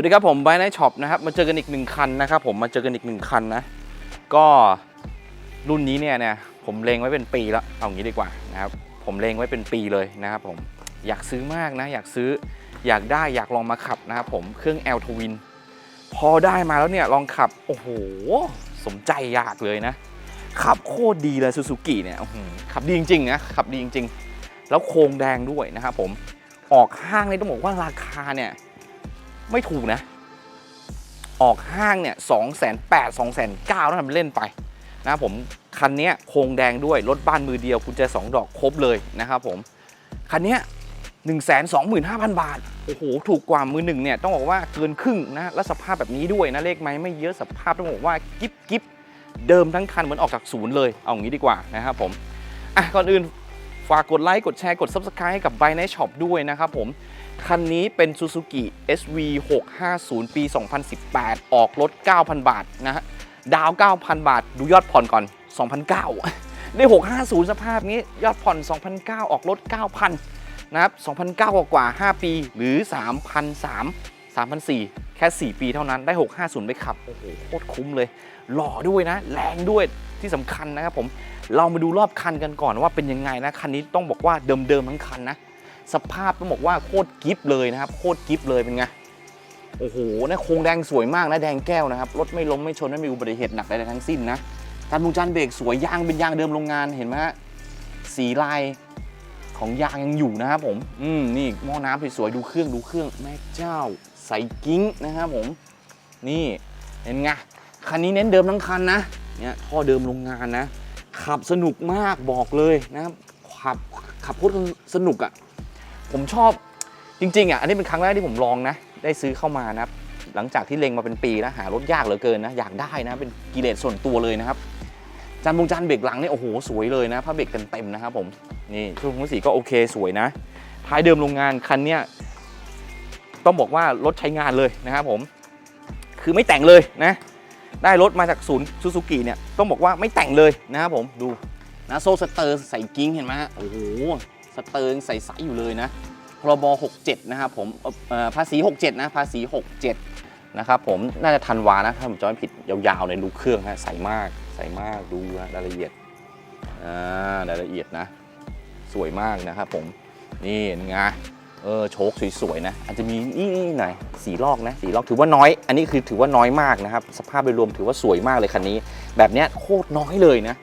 วัสดีครับผมบายไนช็อปนะครับมาเจอกันอีกหนึ่งคันนะครับผมมาเจอกันอีกหนึ่งคันนะ ก็รุ่นนี้เนี่ยเนี่ยผมเลงไว้เป็นปีแล้วเอางี้ดีกว่านะครับผมเลงไว้เป็นปีเลยนะครับผมอยากซื้อมากนะ อยากซื้ออยากได้อยากลองมาขับนะครับผมเครื่อง L Twin พอได้มาแล้วเนี่ยลองขับโอ้โหสมใจอยากเลยนะ ขับโคตรดีเลยซูซูกิเนี่ยขับดีจริงๆนะขับดีจริงๆ แล้วโครงแดงด้วยนะครับผมออกห้างนี่ต้องบอกว่าราคาเนี่ย ไม่ถูกนะ ออกห้างเนี่ยสองแสนแปดสองแสนเก้าถ้าทำเล่นไปนะครับผมคันนี้โครงแดงด้วยรถบ้านมือเดียวกุญแจสองดอกครบเลยนะครับผม คันนี้หนึ่งแสนสองหมื่นห้าพันบาท โอ้โห ถูกกว่ามือหนึ่งเนี่ยต้องบอกว่าเกินครึ่งนะ และสภาพแบบนี้ด้วยนะเลขไม้ไม่เยอะสภาพต้องบอกว่ากิ๊บกิ๊บเดิมทั้งคันเหมือนออกจากศูนย์เลย เอางี้ดีกว่านะครับผม อะก่อนอื่น ฝากกดไลค์กดแชร์กด Subscribe ให้กับ b y n i g h t Shop ด้วยนะครับผม คันนี้เป็น Suzuki SV 650 ปี 2018 ออกรถ 9,000 บาทนะฮะ ดาว 9,000 บาท ดูยอดผ่อนก่อน2,900ได้ 650 สภาพนี้ยอดผ่อน2,900ออกรถ 9,000 นะครับ2,900กว่ากว่า 5 ปีหรือ3,300 3,400 แค่ 4 ปีเท่านั้นได้ 650 ไปขับ โอ้โหโคตรคุ้มเลย หล่อด้วยนะ แรงด้วยที่สำคัญนะครับผม เรามาดูรอบคันกันก่อนว่าเป็นยังไงนะ คันนี้ต้องบอกว่าเดิมๆทั้งคันนะ สภาพต้องบอกว่าโคตรกิฟเลยนะครับ โคตรกิฟเลยเป็นไง โอ้โหนะโครงแดงสวยมากนะ แดงแก้วนะครับ รถไม่ล้มไม่ชนไม่มีอุบัติเหตุหนักใดๆทั้งสิ้นนะการมุงจานเบรกสวยยางเป็นยางเดิมโรงงานเห็นไหมฮะ สีลาย ของยางยังอยู่นะครับผม อืมนี่หม้อน้ำสวยๆดูเครื่องดูเครื่องแม่เจ้าใส่กิ้งนะครับผม นี่เห็นไงคันนี้เน้นเดิมทั้งคันนะเนี่ยท่อเดิมโรงงานนะ ขับสนุกมากบอกเลยนะครับขับขับโคตรสนุกอะ่ะผมชอบจริงๆอะอันนี้เป็นครั้งแรกที่ผมลองนะ ได้ซื้อเข้ามานะครับหลังจากที่เล็งมาเป็นปีแล้วหารถยากเหลือเกินนะ อยากได้นะ เป็นกิเลสส่วนตัวเลยนะครับ จานบงจานเบรกหลังเนี่ยโอ้โหสวยเลยนะผ้าเบรกเต็มๆนะครับผมนี่ช่วงของสีก็โอเคสวยนะท้ายเดิมโรงงานคันเนี้ยต้องบอกว่ารถใช้งานเลยนะครับผม คือไม่แต่งเลยนะ ได้รถมาจากศูนย์ซูซูกิเนี่ยต้องบอกว่าไม่แต่งเลยนะครับผมดูนะโซ่สเตอร์ใส่กิ้งเห็นไหมฮะโอ้โหสเตอร์ใส่ใสอยู่เลยนะพรบ67 นะครับผมภาษี 67 นะภาษี 67 นะครับผมน่าจะทันวานะ ถ้าผมจำไม่ผิดยาวๆเลยดูเครื่องฮะใสมาก ใสมากดูฮะรายละเอียดอ่ารายละเอียดนะ สวยมากนะครับผมนี่เห็นไงเออโชคสวยๆนะ อาจจะมีนี่หน่อยสีลอกนะสีลอกถือว่าน้อย อันนี้คือถือว่าน้อยมากนะครับ สภาพโดยรวมถือว่าสวยมากเลยคันนี้ แบบเนี้ยโคตรน้อยเลยนะ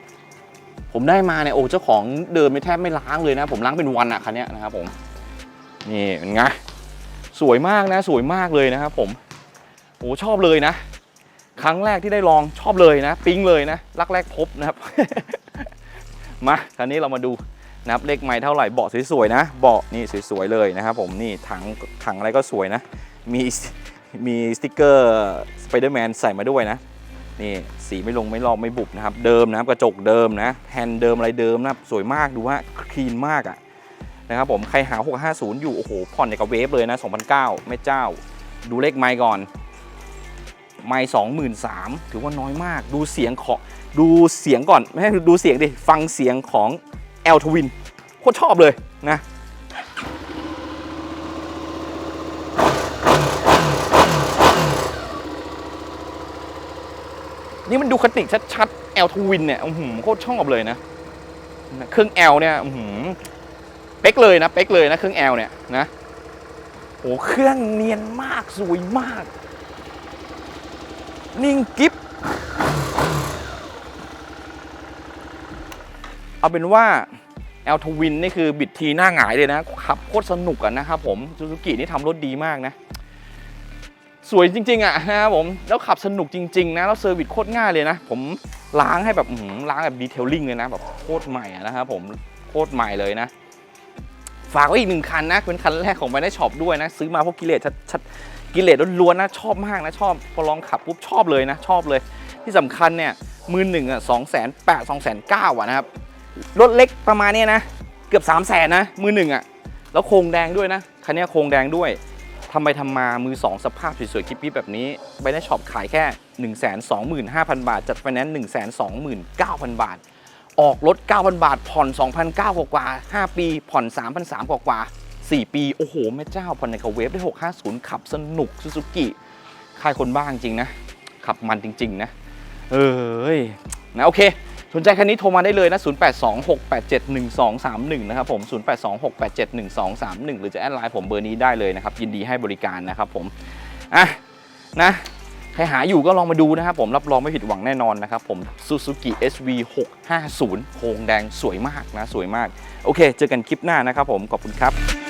ผมได้มาเนี่ยโอ้เจ้าของเดิมไม่แทบไม่ล้างเลยนะ ผมล้างเป็นวันอะคันเนี้ยนะครับผมนี่เป็นไงสวยมากนะ สวยมากเลยนะครับผมโอ้ชอบเลยนะ ครั้งแรกที่ได้ลองชอบเลยนะ ปิ๊งเลยนะ รักแรกพบนะครับ มาคราวนี้เรามาดูนะครับเลขไม้เท่าไหร่เบาะสวยๆนะ เบาะนี่สวยๆเลยนะครับผมนี่ถังถังอะไรก็สวยนะ มีมีสติกเกอร์สไปเดอร์แมนใส่มาด้วยนะนี่สีไม่ลงไม่ลอกไม่บุบนะครับ เดิมนะครับกระจกเดิมนะแผ่นเดิมอะไรเดิมนะสวยมากดูว่าคลีนมากอะ่ะนะครับผมใครหา 650 อยู่ โอ้โหผ่อนในกับเวฟเลยนะ 2009แม่เจ้า ดูเลขไม้ก่อน ไม้23,000ถือว่าน้อยมาก ดูเสียงของดูเสียงก่อน ไม่ให้ดูเสียงดิ ฟังเสียงของ L Twin โคตรชอบเลยนะนี่มันดูคติชัดๆ L Twin เนี่ยอื้อหือโคตรชอบเลยนะ เครื่อง L เนี่ยอื้อหือเป๊กเลยนะเป๊กเลยนะเครื่อง L เนี่ยนะโอ้เครื่องเนียนมากสวยมาก นิ่งกิฟเอาเป็นว่า L Twin นี่คือบิดทีหน้าหงายเลยนะขับโคตรสนุกอะนะครับผมซูซูกินี่ทำรถดีมากนะ สวยจริง ๆ อะนะครับผม แล้วขับสนุกจริง ๆ นะ แล้วเซอร์วิสโคตรง่ายเลยนะ ผมล้างให้แบบล้างแบบดีเทลลิ่งเลยนะ แบบโคตรใหม่นะครับผมโคตรใหม่เลยนะ ฝากไว้อีกหนึ่งคันนะ เป็นคันแรกของไมได้ช็อปด้วยนะ ซื้อมาพวกกิเลสชัดๆกิเลสล้วนๆนะ ชอบมากนะ ชอบ พอลองขับปุ๊บชอบเลยนะ ชอบเลย ที่สำคัญเนี่ยมือหนึ่งอะสองแสนแปดสองแสนเก้าอะนะครับ รถเล็กประมาณเนี้ยนะ เกือบ3 0 0แสนนะ มือหนึ่งอะ แล้วโครงแดงด้วยนะ คันนี้โครงแดงด้วยทำไปทำมามือ 2 สภาพสวยๆคลิปปี้แบบนี้ไบในช็อปขายแค่ 125,000 บาท จัดไฟแนนซ์129,000 บาท ออกรถ 9,000 บาท ผ่อน 2,900 กว่าๆ5ปี ผ่อน 3,300 กว่าๆ4ปี โอ้โห แม่เจ้าพอนในคาเวฟได้ 650 ขับสนุกซูซูกิค่ายคนบ้างจริงนะ ขับมันจริง ๆ นะ เอ้ย นะ โอเค สนใจคันนี้โทรมาได้เลยนะ 0826871231 นะครับผม 0826871231 หรือจะแอดไลน์ผมเบอร์นี้ได้เลยนะครับ ยินดีให้บริการนะครับผม อะ นะ ใครหาอยู่ก็ลองมาดูนะครับผมรับรองไม่ผิดหวังแน่นอนนะครับผม Suzuki SV 650โครงแดงสวยมากนะ สวยมาก โอเค เจอกันคลิปหน้านะครับผม ขอบคุณครับ